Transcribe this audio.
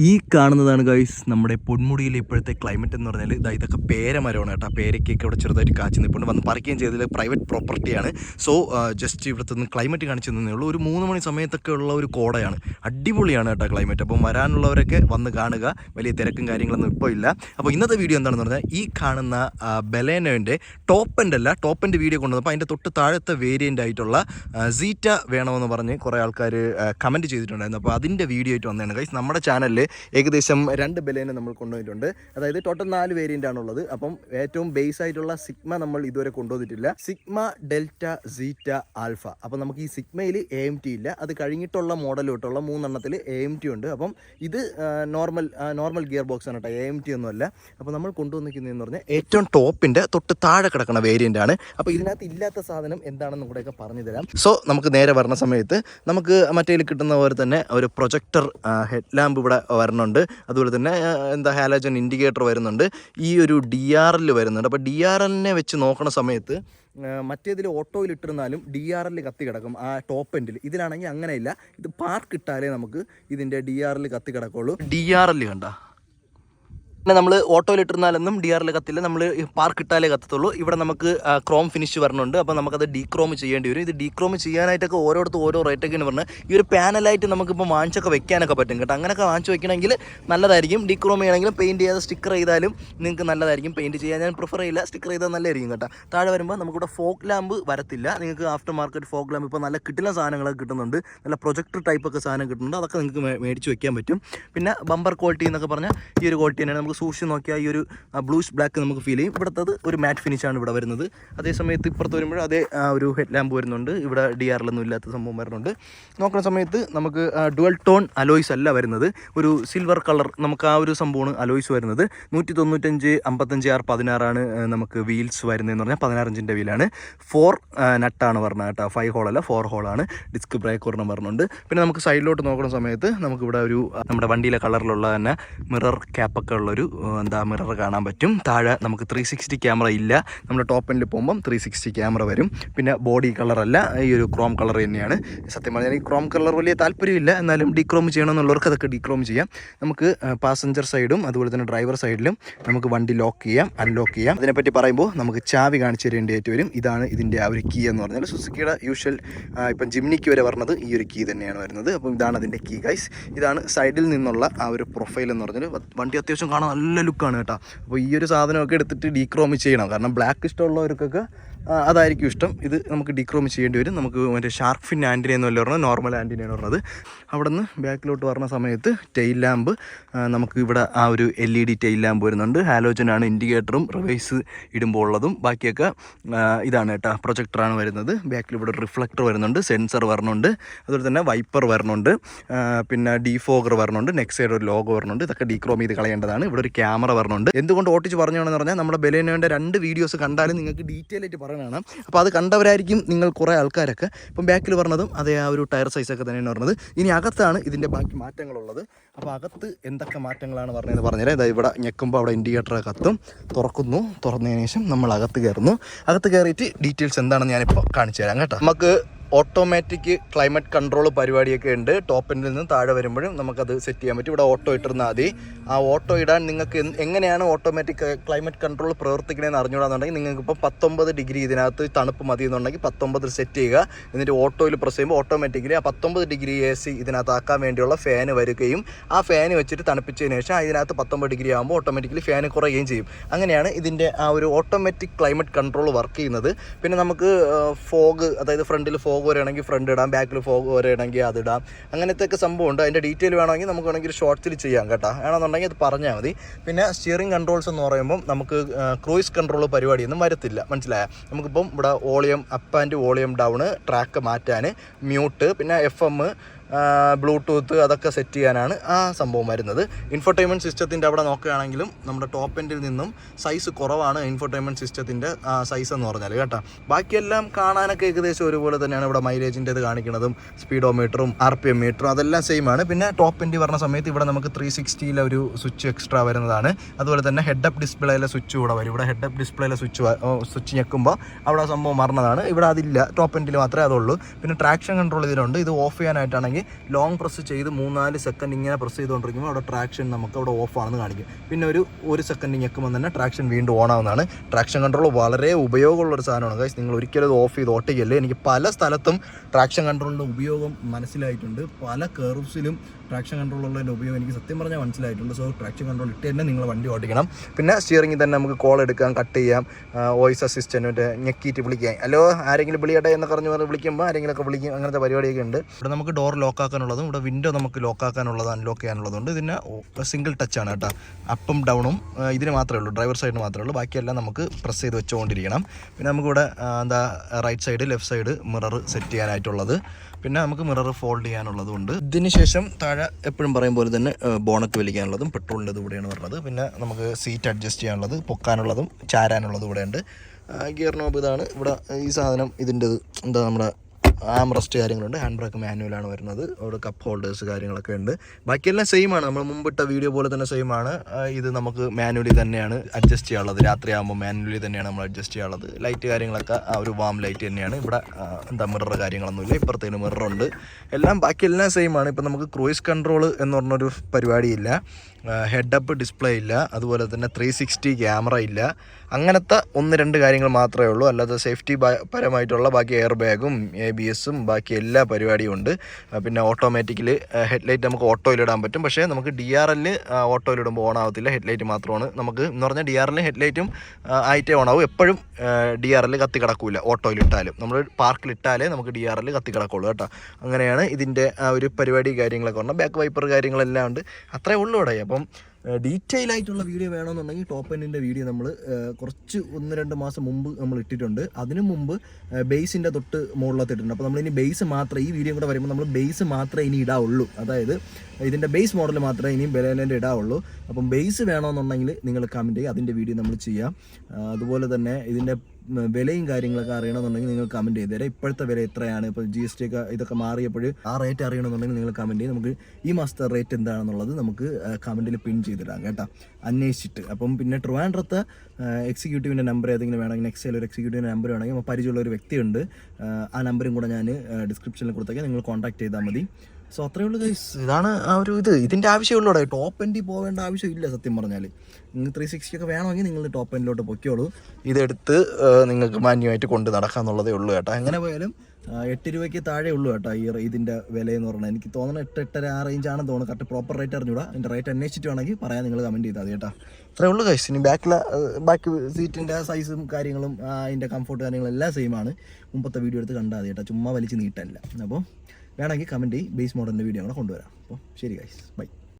ഈ കാണുന്നതാണ് ഗൈസ് നമ്മുടെ പൊന്മുടിയിലെ ഇപ്പോഴത്തെ ക്ലൈമറ്റ് എന്ന് പറഞ്ഞാൽ ഇതാ ഇതൊക്കെ പേരമരമാണ് കേട്ടോ. പേരയ്ക്കൊക്കെ ഇവിടെ ചെറുതായിട്ട് കാച്ചു നിൽപ്പുണ്ട് വന്ന് പറിക്കുകയും ചെയ്തതിൽ പ്രൈവറ്റ് പ്രോപ്പർട്ടിയാണ് സോ ജസ്റ്റ് ഇവിടുത്തെ നിന്ന് ക്ലൈമറ്റ് കാണിച്ചു തന്നേ ഉള്ളൂ. ഒരു മൂന്ന് മണി സമയത്തൊക്കെ ഉള്ള ഒരു കോടയാണ്. അടിപൊളിയാണ് കേട്ടോ ക്ലൈമറ്റ് അപ്പോൾ വരാനുള്ളവരൊക്കെ വന്ന് കാണുക. വലിയ തിരക്കും കാര്യങ്ങളൊന്നും ഇപ്പോൾ ഇല്ല. അപ്പോൾ ഇന്നത്തെ വീഡിയോ എന്താണെന്ന് പറഞ്ഞാൽ ഈ കാണുന്ന ബലേനോന്റെ ടോപ്പ് എൻഡ് അല്ല ടോപ്പ് എൻഡ് വീഡിയോ കൊണ്ടുവന്നപ്പോൾ അതിന്റെ തൊട്ട് താഴത്തെ വേരിയന്റ് ആയിട്ടുള്ള സീറ്റ വേണമെന്ന് പറഞ്ഞ് കുറേ ആൾക്കാർ കമന്റ് ചെയ്തിട്ടുണ്ടായിരുന്നു. അപ്പോൾ അതിന്റെ വീഡിയോ ആയിട്ട് വന്നതാണ്. ഗൈസ് നമ്മുടെ ചാനലിൽ ഏകദേശം രണ്ട് ബലേനെ നമ്മൾ കൊണ്ടുവന്നിട്ടുണ്ട്. അതായത് ടോട്ടൽ നാല് വേരിയന്റ് ആണുള്ളത്. അപ്പം ഏറ്റവും ബേസ് ആയിട്ടുള്ള സിഗ്മ നമ്മൾ ഇതുവരെ കൊണ്ടുവന്നിട്ടില്ല. സിഗ്മ ഡെൽറ്റ സീറ്റ ആൽഫ അപ്പം നമുക്ക് ഈ സിഗ്മയിൽ എ എം ടി ഇല്ല. അത് കഴിഞ്ഞിട്ടുള്ള മോഡൽ തൊട്ടുള്ള മൂന്നെണ്ണത്തിൽ എ എം ടി ഉണ്ട്. അപ്പം ഇത് നോർമൽ നോർമൽ ഗിയർ ബോക്സ് ആണ് കേട്ടോ. എ എം ടി ഒന്നുമല്ല അപ്പോൾ നമ്മൾ കൊണ്ടുവന്നിരിക്കുന്നതെന്ന് പറഞ്ഞാൽ ഏറ്റവും ടോപ്പിന്റെ തൊട്ട് താഴെ കിടക്കുന്ന വേരിയന്റ് ആണ്. അപ്പോൾ ഇതിനകത്ത് ഇല്ലാത്ത സാധനം എന്താണെന്ന് കൂടെയൊക്കെ പറഞ്ഞു തരാം. സോ നമുക്ക് നേരെ വരുന്ന സമയത്ത് നമുക്ക് മറ്റേതിൽ കിട്ടുന്ന പോലെ തന്നെ ഒരു പ്രൊജക്ടർ ഹെഡ് ലാമ്പ് ഇവിടെ വരുന്നുണ്ട്. അതുപോലെ തന്നെ എന്താ ഹാലോജൻ ഇൻഡിക്കേറ്റർ വരുന്നുണ്ട്. ഈ ഒരു ഡി ആർ എൽ വരുന്നുണ്ട്. അപ്പോൾ ഡി ആർ എല്ലിനെ വെച്ച് നോക്കണ സമയത്ത് മറ്റേതിൽ ഓട്ടോയിൽ ഇട്ടിരുന്നാലും ഡി ആർ എൽ കത്തി കിടക്കും. ആ ടോപ്പ് എൻഡിൽ ഇതിലാണെങ്കിൽ അങ്ങനെയില്ല. ഇത് പാർക്ക് ഇട്ടാലേ നമുക്ക് ഇതിന്റെ ഡി ആർ എൽ കത്തി കിടക്കുള്ളൂ. ഡി ആർ എൽ കണ്ട? പിന്നെ നമ്മൾ ഓട്ടോയിൽ ഇട്ടിരുന്നാലൊന്നും ഡി ആറിൽ കത്തില്ല. നമ്മൾ പാർക്ക് ഇട്ടാലേ കത്തത്തുള്ളൂ. ഇവിടെ നമുക്ക് ക്രോം ഫിനിഷ് വരണുണ്ട്. അപ്പോൾ നമുക്കത് ഡീക്രോം ചെയ്യേണ്ടി വരും. ഇത് ഡീക്രോം ചെയ്യാനായിട്ടൊക്കെ ഓരോടത്ത് ഓരോ റേറ്റൊക്കെയാണ് പറഞ്ഞത് ഈ ഒരു പാനലായിട്ട് നമുക്കിപ്പോൾ വാങ്ങിച്ചൊക്കെ വെക്കാനൊക്കെ പറ്റും കേട്ടോ. അങ്ങനെയൊക്കെ വാങ്ങിച്ച് വെക്കണമെങ്കിൽ നല്ലതായിരിക്കും. ഡീക്രോം ചെയ്യണമെങ്കിലും പെയിന്റ് ചെയ്യാതെ സ്റ്റിക്കർ ചെയ്താലും നിങ്ങൾക്ക് നല്ലതായിരിക്കും. പെയിന്റ് ചെയ്യാൻ ഞാൻ പ്രിഫർ ചെയ്യില്ല. സ്റ്റിക്കർ ചെയ്താൽ നല്ലതായിരിക്കും കേട്ടോ. താഴെ വരുമ്പോൾ നമുക്കിവിടെ ഫോക്ക് ലാമ്പ് വരത്തില്ല. നിങ്ങൾക്ക് ആഫ്റ്റർ മാർക്കറ്റ് ഫോക്ക് ലാമ്പ് ഇപ്പോൾ നല്ല കിട്ടുന്ന സാധനങ്ങളൊക്കെ കിട്ടുന്നുണ്ട്. നല്ല പ്രൊജക്ടർ ടൈപ്പൊക്കെ സാധനം കിട്ടുന്നുണ്ട്. അതൊക്കെ നിങ്ങൾക്ക് മേടിച്ച് വെക്കാൻ പറ്റും. പിന്നെ ബമ്പർ ക്വാളിറ്റി എന്നൊക്കെ പറഞ്ഞാൽ ഈ ഒരു ക്വാളിറ്റി തന്നെയാണ്. നമുക്ക് സൂക്ഷിച്ച് നോക്കിയാൽ ഈ ഒരു ബ്ലൂഷ് ബ്ലാക്ക് നമുക്ക് ഫീൽ ചെയ്യും. ഇവിടുത്തത് ഒരു മാറ്റ് ഫിനിഷാണ് ഇവിടെ വരുന്നത്. അതേ സമയത്ത് ഇപ്പുറത്ത് വരുമ്പോൾ അതേ ഒരു ഹെഡ് ലാമ്പ് വരുന്നുണ്ട്. ഇവിടെ ഡി ആറിലൊന്നും ഇല്ലാത്ത സംഭവം വരുന്നുണ്ട്. നോക്കുന്ന സമയത്ത് നമുക്ക് ഡുവൽ ടോൺ അലോയ്സ് അല്ല വരുന്നത്. ഒരു സിൽവർ കളർ നമുക്ക് ആ ഒരു സംഭവമാണ് അലോയ്സ് വരുന്നത്. നൂറ്റി തൊണ്ണൂറ്റഞ്ച് അമ്പത്തഞ്ച് ആർ പതിനാറാണ് നമുക്ക് വീൽസ് വരുന്നതെന്ന് പറഞ്ഞാൽ പതിനാറഞ്ചിന്റെ വീലാണ് ഫോർ നട്ടാണ് പറഞ്ഞത് കേട്ടോ. ഫൈവ് ഹോളല്ല ഫോർ ഹോളാണ് ഡിസ്ക് ബ്രേക്ക് ഒരെണ്ണം പറഞ്ഞുണ്ട് പിന്നെ നമുക്ക് സൈഡിലോട്ട് നോക്കുന്ന സമയത്ത് നമുക്കിവിടെ ഒരു നമ്മുടെ വണ്ടിയിലെ കളറിലുള്ള തന്നെ മിറർ ക്യാപ്പൊക്കെ ഉള്ളൊരു ആ, എന്താ മിറർ കാണാൻ പറ്റും. താഴെ നമുക്ക് ത്രീ സിക്സ്റ്റി ക്യാമറ ഇല്ല. നമ്മൾ ടോപ്പ് എൻഡിൽ പോകുമ്പം ത്രീ സിക്സ്റ്റി ക്യാമറ വരും. പിന്നെ ബോഡി കളറല്ല ഈ ഒരു ക്രോം കളർ തന്നെയാണ്. സത്യം പറഞ്ഞാൽ ഈ ക്രോം കളർ വലിയ താല്പര്യമില്ല. എന്നാലും ഡീക്രോം ചെയ്യണമെന്നുള്ളവർക്ക് അതൊക്കെ ഡീക്രോം ചെയ്യാം. നമുക്ക് പാസഞ്ചർ സൈഡും അതുപോലെ തന്നെ ഡ്രൈവർ സൈഡിലും നമുക്ക് വണ്ടി ലോക്ക് ചെയ്യാം അൺലോക്ക് ചെയ്യാം. അതിനെപ്പറ്റി പറയുമ്പോൾ നമുക്ക് ചാവി കാണിച്ചു തരേണ്ടതായിട്ട് വരും. ഇതാണ് ഇതിന്റെ ആ ഒരു കീ എന്ന് പറഞ്ഞാൽ സുസുക്കിയുടെ യൂഷ്വൽ ഇപ്പം ജിംനിക്ക് വരെ പറഞ്ഞത് ഈ ഒരു കീ തന്നെയാണ് വരുന്നത്. അപ്പം ഇതാണ് അതിന്റെ കീ ഗൈസ് ഇതാണ് സൈഡിൽ നിന്നുള്ള ആ ഒരു പ്രൊഫൈൽ എന്ന് പറഞ്ഞാൽ വണ്ടി അത്യാവശ്യം കാണാൻ നല്ല ലുക്കാണ് കേട്ടോ. അപ്പോൾ ഈ ഒരു സാധനമൊക്കെ എടുത്തിട്ട് ഡീക്രോമി ചെയ്യണം. കാരണം ബ്ലാക്ക് ഇഷ്ടമുള്ളവർക്കൊക്കെ അതായിരിക്കും ഇഷ്ടം. ഇത് നമുക്ക് ഡിക്രോം ചെയ്യേണ്ടി വരും. നമുക്ക് മറ്റേ ഷാർക്ക് ഫിൻ ആന്റിന എന്നല്ല പറഞ്ഞത്? നോർമൽ ആന്റിനയാണ് പറഞ്ഞത്. അവിടെ നിന്ന് ബാക്കിലോട്ട് വരുന്ന സമയത്ത് ടെയിൽ ലാമ്പ് നമുക്ക് ഇവിടെ ആ ഒരു L E D tail lamp വരുന്നുണ്ട്. ഹാലോജനാണ് ഇൻഡിക്കേറ്ററും റിവേഴ്സ് ഇടുമ്പോൾ ഉള്ളതും. ബാക്കിയൊക്കെ ഇതാണ് കേട്ടോ പ്രൊജക്ടറാണ് വരുന്നത്. ബാക്കിൽ ഇവിടെ റിഫ്ലക്ടർ വരുന്നുണ്ട് സെൻസർ വരുന്നുണ്ട്. അതുപോലെ തന്നെ വൈപ്പർ വരുന്നുണ്ട്. പിന്നെ ഡീഫോഗർ വരുന്നുണ്ട്. നെക്സ്റ്റ് സൈഡ് ഒരു ലോഗോ വരുന്നുണ്ട്. ഇതൊക്കെ ഡീക്രോം ചെയ്ത് കളയേണ്ടതാണ്. ഇവിടെ ഒരു ക്യാമറ വരുന്നുണ്ട്. എന്തുകൊണ്ട് ഓട്ടിച്ച് പറഞ്ഞാണെന്ന് പറഞ്ഞാൽ നമ്മുടെ ബെലേനോന്റെ രണ്ട് വീഡിയോസ് കണ്ടാലും നിങ്ങൾക്ക് ഡീറ്റെയിൽ ആയിട്ട് പറയണതാണ് അപ്പോൾ അത് കണ്ടവരായിരിക്കും നിങ്ങൾ കുറേ ആൾക്കാരൊക്കെ. ഇപ്പം ബാക്കിൽ പറഞ്ഞതും അതേ ആ ഒരു ടയർ സൈസൊക്കെ തന്നെയാണ് പറഞ്ഞത്. ഇനി അകത്താണ് ഇതിന്റെ ബാക്കി മാറ്റങ്ങളുള്ളത്. അപ്പോൾ അകത്ത് എന്തൊക്കെ മാറ്റങ്ങളാണ് പറഞ്ഞതെന്ന് പറഞ്ഞുതരാം ഇതാ ഇവിടെ ഞെക്കുമ്പോൾ അവിടെ ഇൻഡിക്കേറ്റർ കത്തും തുറക്കുന്നു. തുറന്നതിന് ശേഷം നമ്മൾ അകത്ത് കയറുന്നു. അകത്ത് കയറിയിട്ട് ഡീറ്റെയിൽസ് എന്താണെന്ന് ഞാനിപ്പോൾ കാണിച്ചു തരാം കേട്ടോ. നമുക്ക് ഓട്ടോമാറ്റിക് ക്ലൈമറ്റ് കൺട്രോൾ പരിപാടിയൊക്കെ ഉണ്ട്. ടോപ്പ് എൻഡിൽ നിന്ന് താഴെ വരുമ്പോഴും നമുക്കത് സെറ്റ് ചെയ്യാൻ പറ്റും. ഇവിടെ ഓട്ടോ ഇട്ടിരുന്നാൽ മതി. ആ ഓട്ടോ ഇടാൻ നിങ്ങൾക്ക് എങ്ങനെയാണ് ഓട്ടോമാറ്റിക് ക്ലൈമറ്റ് കൺട്രോൾ പ്രവർത്തിക്കണമെന്ന് അറിഞ്ഞുകൂടാന്നുണ്ടെങ്കിൽ നിങ്ങൾക്ക് ഇപ്പോൾ പത്തൊമ്പത് ഡിഗ്രി ഇതിനകത്ത് തണുപ്പ് മതി എന്നുണ്ടെങ്കിൽ പത്തൊമ്പത് സെറ്റ് ചെയ്യുക. എന്നിട്ട് ഓട്ടോയിൽ പ്രസ് ചെയ്യുമ്പോൾ ഓട്ടോമാറ്റിക്കലി ആ പത്തൊമ്പത് ഡിഗ്രി എ സി ഇതിനകത്താക്കാൻ വേണ്ടിയുള്ള ഫാന് വരികയും ആ ഫാന് വെച്ചിട്ട് തണുപ്പിച്ചതിന് ശേഷം ഇതിനകത്ത് പത്തൊമ്പത് ഡിഗ്രി ആകുമ്പോൾ ഓട്ടോമാറ്റിക്കലി ഫാന് കുറയുകയും ചെയ്യും. അങ്ങനെയാണ് ഇതിന്റെ ആ ഒരു ഓട്ടോമാറ്റിക് ക്ലൈമറ്റ് കൺട്രോൾ വർക്ക് ചെയ്യുന്നത്. പിന്നെ നമുക്ക് ഫോഗ് അതായത് ഫ്രണ്ടിൽ ഫോഗ് വരികയാണെങ്കിൽ ഫ്രണ്ട് ഇടാം ബാക്കിൽ ഫോഗ് വരികയാണെങ്കിൽ അത് ഇടാം. അങ്ങനത്തെ ഒക്കെ സംഭവം ഉണ്ട് അതിന്റെ ഡീറ്റെയിൽ വേണമെങ്കിൽ നമുക്ക് വേണമെങ്കിൽ ഷോർട്സിൽ ചെയ്യാം കേട്ടോ. വേണമെന്നുണ്ടെങ്കിൽ അത് പറഞ്ഞാൽ മതി. പിന്നെ സ്റ്റിയറിംഗ് കൺട്രോൾസ് എന്ന് പറയുമ്പം നമുക്ക് ക്രൂയിസ് കൺട്രോൾ പരിപാടിയൊന്നും വരത്തില്ല. മനസ്സിലായ? നമുക്കിപ്പം ഇവിടെ volume up and volume down track മാറ്റാൻ മ്യൂട്ട് പിന്നെ എഫ് എം ബ്ലൂടൂത്ത് അതൊക്കെ സെറ്റ് ചെയ്യാനാണ് ആ സംഭവം വരുന്നത്. ഇൻഫർടൈൻമെന്റ് സിസ്റ്റത്തിന്റെ അവിടെ നോക്കുകയാണെങ്കിലും നമ്മുടെ ടോപ്പ് എൻഡിൽ നിന്നും സൈസ് കുറവാണ് ഇൻഫർടൈൻമെന്റ് സിസ്റ്റത്തിന്റെ സൈസ് എന്ന് പറഞ്ഞാൽ കേട്ടോ. ബാക്കിയെല്ലാം കാണാനൊക്കെ ഏകദേശം ഒരുപോലെ തന്നെയാണ് ഇവിടെ മൈലേജിന്റെ ഇത് കാണിക്കുന്നതും സ്പീഡോമീറ്ററും ആർ പി എം മീറ്ററും അതെല്ലാം സെയിം ആണ്. പിന്നെ ടോപ്പ് എൻഡിൽ പറഞ്ഞ സമയത്ത് ഇവിടെ നമുക്ക് ത്രീ സിക്സ്റ്റിയിലെ ഒരു സ്വിച്ച് എക്സ്ട്രാ വരുന്നതാണ്. അതുപോലെ തന്നെ ഹെഡ് അപ്പ് ഡിസ്പ്ലേയിലെ സ്വിച്ച് കൂടെ വരും. ഇവിടെ ഹെഡ് അപ്പ് ഡിസ്പ്ലേയിലെ സ്വിച്ച് സ്വിച്ച് ഞെക്കുമ്പോൾ അവിടെ സംഭവം മറന്നതാണ്. ഇവിടെ അതില്ല. ടോപ്പ് എൻഡിൽ മാത്രമേ അതുള്ളൂ. പിന്നെ ട്രാക്ഷൻ കൺട്രോൾ ഇതിലുണ്ട്. ഇത് ഓഫ് ചെയ്യാനായിട്ടാണെങ്കിൽ ലോങ് പ്രസ് ചെയ്ത് മൂന്നാൽ സെക്കൻഡ് ഇങ്ങനെ പ്രസ് ചെയ്തുകൊണ്ടിരിക്കുമ്പോൾ അവിടെ ട്രാക്ഷൻ നമുക്ക് അവിടെ ഓഫ് ആണെന്ന് കാണിക്കും. പിന്നെ ഒരു ഒരു സെക്കൻഡ് ഞെക്കുമ്പോൾ തന്നെ ട്രാക്ഷൻ വീണ്ടും ഓൺ ആവുന്നതാണ്. ട്രാക്ഷൻ കൺട്രോൾ വളരെ ഉപയോഗമുള്ള ഒരു സാധനമാണ്. ഗൈസ് നിങ്ങൾ ഒരിക്കലും അത് ഓഫ് ചെയ്ത് ഓട്ടിക്കല്ലേ എനിക്ക് പല സ്ഥലത്തും ട്രാക്ഷൻ കൺട്രോളിന്റെ ഉപയോഗം മനസ്സിലായിട്ടുണ്ട്. പല കർവ്സിലും ട്രാക്ഷൻ കൺട്രോൾ ഉള്ളതിന്റെ ഉപയോഗം എനിക്ക് സത്യം പറഞ്ഞാൽ മനസ്സിലായിട്ടുണ്ട്. സോ ട്രാക്ഷൻ കൺട്രോൾ ഇട്ട് തന്നെ നിങ്ങൾ വണ്ടി ഓടിക്കണം. പിന്നെ സ്റ്റിയറിംഗിൽ തന്നെ നമുക്ക് കോൾ എടുക്കാം കട്ട് ചെയ്യാം. വോയിസ് അസിസ്റ്റന്റ് ഞെക്കിയിട്ട് വിളിക്കാം. ഹലോ ആരെങ്കിലും വിളിയട്ടെ എന്നൊക്കെ പറഞ്ഞു പറഞ്ഞ് വിളിക്കുമ്പോൾ ആരെങ്കിലുമൊക്കെ വിളിക്കും. അങ്ങനത്തെ പരിപാടിയൊക്കെ ഉണ്ട്. ഇവിടെ നമുക്ക് ഡോർ ലോക്ക് ആക്കാനുള്ളതും ഇവിടെ വിൻഡോ നമുക്ക് ലോക്ക് ആക്കാനുള്ളത് അൺലോക്ക് ചെയ്യാനുള്ളതുകൊണ്ട് ഇതിന് സിംഗിൾ ടച്ച് ആണ് കേട്ടോ. അപ്പും ഡൗണും ഇതിന് മാത്രമേ ഉള്ളൂ. ഡ്രൈവർ സൈഡിന് മാത്രമേ ഉള്ളൂ. ബാക്കിയെല്ലാം നമുക്ക് പ്രസ് ചെയ്ത് വെച്ചുകൊണ്ടിരിക്കണം. പിന്നെ നമുക്കിവിടെ എന്താ right side left side mirror set ചെയ്യാനായിട്ടുള്ളത്. പിന്നെ നമുക്ക് മിറർ ഫോൾഡ് ചെയ്യാനുള്ളതുണ്ട്. ഇതിന് ശേഷം താഴെ എപ്പോഴും പറയും പോലെ തന്നെ ബോണറ്റ് വലിക്കാനുള്ളതും പെട്രോളിന്റെ ഇവിടെയാണ് പറഞ്ഞത്. പിന്നെ നമുക്ക് സീറ്റ് അഡ്ജസ്റ്റ് ചെയ്യാനുള്ളത് പൊക്കാനുള്ളതും ചാരാനുള്ളതും ഇവിടെയുണ്ട്. ഗിയർ നോബ് ഇതാണ്. ഇവിടെ ഈ സാധനം ഇതിന്റെ എന്താ നമ്മുടെ ആം റെസ്റ്റ് കാര്യങ്ങളുണ്ട്. ഹാൻഡ് ബ്രേക്ക് മാനുവലാണ് വരുന്നത്. അവിടെ കപ്പ് ഹോൾഡേഴ്സ് കാര്യങ്ങളൊക്കെ ഉണ്ട്. ബാക്കിയെല്ലാം സെയിം ആണ്. നമ്മൾ മുമ്പിട്ട വീഡിയോ പോലെ തന്നെ സെയിം ആണ്. ഇത് നമുക്ക് മാനുവലി തന്നെയാണ് അഡ്ജസ്റ്റ് ചെയ്യാനുള്ളത്. രാത്രിയാകുമ്പോൾ മാനുവലി തന്നെയാണ് നമ്മൾ അഡ്ജസ്റ്റ് ചെയ്യാനുള്ളത്. ലൈറ്റ് കാര്യങ്ങളൊക്കെ ആ ഒരു വാം ലൈറ്റ് തന്നെയാണ്. ഇവിടെ എന്താ മിറർ കാര്യങ്ങളൊന്നുമില്ല. ഇപ്പുറത്തേന് മിററുണ്ട് എല്ലാം ബാക്കിയെല്ലാം സെയിം ആണ്. ഇപ്പം നമുക്ക് ക്രൂയിസ് കൺട്രോൾ എന്ന് പറഞ്ഞൊരു പരിപാടിയില്ല. ഹെഡപ്പ് ഡിസ്പ്ലേ ഇല്ല. അതുപോലെ തന്നെ ത്രീ സിക്സ്റ്റി ക്യാമറ ഇല്ല. അങ്ങനത്തെ ഒന്ന് രണ്ട് കാര്യങ്ങൾ മാത്രമേ ഉള്ളൂ. അല്ലാതെ സേഫ്റ്റി പരമായിട്ടുള്ള ബാക്കി എയർ ബാഗും എ ബി എസും ബാക്കി എല്ലാ പരിപാടിയും ഉണ്ട്. പിന്നെ ഹെഡ് ലൈറ്റ് നമുക്ക് ഓട്ടോയിലിടാൻ പറ്റും. പക്ഷേ നമുക്ക് ഡി ആർ എല്ല് ഓട്ടോയിലിടുമ്പോൾ ഓൺ ആവത്തില്ല ഹെഡ്ലൈറ്റ് മാത്രമാണ്. നമുക്ക് എന്ന് പറഞ്ഞാൽ ഡി ആർ എല്ലിൽ ഹെഡ്ലൈറ്റും ആയിട്ടേ ഓൺ ആവും എപ്പോഴും ഡി ആർ എൽ കത്തി കിടക്കൂല ഓട്ടോയിലിട്ടാലും. നമ്മൾ പാർക്കിലിട്ടാലേ നമുക്ക് ഡി ആർ എൽ കത്തി കിടക്കുള്ളൂ കേട്ടോ. അങ്ങനെയാണ് ഇതിന്റെ ആ ഒരു പരിപാടി കാര്യങ്ങളൊക്കെ പറഞ്ഞാൽ ബാക്ക് വൈപ്പർ കാര്യങ്ങളെല്ലാം ഉണ്ട്. അത്രേ ഉള്ളൂ ഇവിടെ. അപ്പം ഡീറ്റെയിൽ ആയിട്ടുള്ള വീഡിയോ വേണമെന്നുണ്ടെങ്കിൽ ടോപ്പ് എൻഡിന്റെ വീഡിയോ നമ്മൾ കുറച്ച് ഒന്ന് രണ്ട് മാസം മുമ്പ് നമ്മൾ ഇട്ടിട്ടുണ്ട്. അതിനു മുമ്പ് ബേസിന്റെ തൊട്ട് മുകളിലത്ത് ഇട്ടിട്ടുണ്ട്. അപ്പോൾ ഇനി ബേസ് മാത്രമേ ഈ വീഡിയോ കൂടെ വരുമ്പോൾ നമ്മൾ ബേസ് മാത്രമേ ഇനി ഇടാവുള്ളൂ. അതായത് ഇതിന്റെ ബേസ് മോഡൽ മാത്രമേ ഇനിയും ബലേലേന്റെ ഇടാവുള്ളൂ. അപ്പം ബേസ് വേണമെന്നുണ്ടെങ്കിൽ നിങ്ങൾ കമന്റ് ചെയ്യുക. അതിന്റെ വീഡിയോ നമ്മൾ ചെയ്യാം. അതുപോലെ തന്നെ ഇതിന്റെ വിലയും കാര്യങ്ങളൊക്കെ അറിയണമെന്നുണ്ടെങ്കിൽ നിങ്ങൾ കമന്റ് ചെയ്ത് തരാം. ഇപ്പോഴത്തെ വില എത്രയാണ്? ഇപ്പോൾ ജി എസ് ടി ഒക്കെ ഇതൊക്കെ മാറിയപ്പോൾ ആ റേറ്റ് അറിയണമെന്നുണ്ടെങ്കിൽ നിങ്ങൾ കമന്റ് ചെയ്ത് നമുക്ക് ഈ മാസത്തെ റേറ്റ് എന്താണെന്നുള്ളത് നമുക്ക് കമന്റിൽ പിൻ ചെയ്തിടാം കേട്ടോ. അന്വേഷിച്ചിട്ട്. അപ്പം പിന്നെ ട്രിവാൻഡ്രത്തെ എക്സിക്യൂട്ടീവിന്റെ നമ്പർ ഏതെങ്കിലും വേണമെങ്കിൽ നെക്സ്റ്റ് ഒരു എക്സിക്യൂട്ടീവിന്റെ നമ്പർ വേണമെങ്കിൽ അപ്പോൾ പരിചയമുള്ള ഒരു വ്യക്തിയുണ്ട്. ആ, നമ്പറും കൂടെ ഞാൻ ഡിസ്ക്രിപ്ഷനിൽ കൊടുത്തേക്കാം. നിങ്ങൾ കോൺടാക്ട് ചെയ്താൽ മതി. സോ അത്രയേ ഉള്ളൂ ഗൈസ് ഇതാണ് ആ ഒരു ഇത്. ഇതിന്റെ ആവശ്യമുള്ളൂ ടോപ്പ് എൻഡിൽ പോകേണ്ട ആവശ്യമില്ല സത്യം പറഞ്ഞാൽ നിങ്ങൾ ത്രീ സിക്സ്റ്റി ഒക്കെ വേണമെങ്കിൽ നിങ്ങൾ ടോപ്പ് എൻഡിലോട്ട് പൊക്കിയോളൂ ഇതെടുത്ത് നിങ്ങൾക്ക് മാന്യമായിട്ട് കൊണ്ട് നടക്കാന്നുള്ളതേ ഉള്ളൂ കേട്ടോ. എങ്ങനെ പോയാലും എട്ട് രൂപയ്ക്ക് താഴെ ഉള്ളൂ കേട്ടോ ഈ ഇതിന്റെ വില എന്ന് പറഞ്ഞാൽ. എനിക്ക് തോന്നണ എട്ട് എട്ടര ആ റേഞ്ച് ആണെന്ന് തോന്നുന്നു. കറക്റ്റ് പ്രോപ്പർ റേറ്റ് അറിഞ്ഞൂടാ. എന്റെ റേറ്റ് അന്വേഷിച്ചിട്ട് വേണമെങ്കിൽ പറയാൻ നിങ്ങൾ കമന്റ് ചെയ്താൽ കേട്ടോ. അത്രേ ഉള്ളൂ ഗൈസ് ഇനി ബാക്കിലെ ബാക്ക് സീറ്റിന്റെ സൈസും കാര്യങ്ങളും അതിന്റെ കംഫർട്ട് കാര്യങ്ങളും എല്ലാം സെയിം ആണ്. മുമ്പത്തെ വീഡിയോ എടുത്ത് കണ്ടാൽ കേട്ടോ. ചുമ്മാ വലിച്ച് നീട്ടല്ല. അപ്പോൾ വേണമെങ്കിൽ കമന്റ് ചെയ്യും ബേസ് മോഡലിന്റെ വീഡിയോ കൊണ്ടുവരാം. അപ്പോൾ ശരി ഗൈസ് ബൈ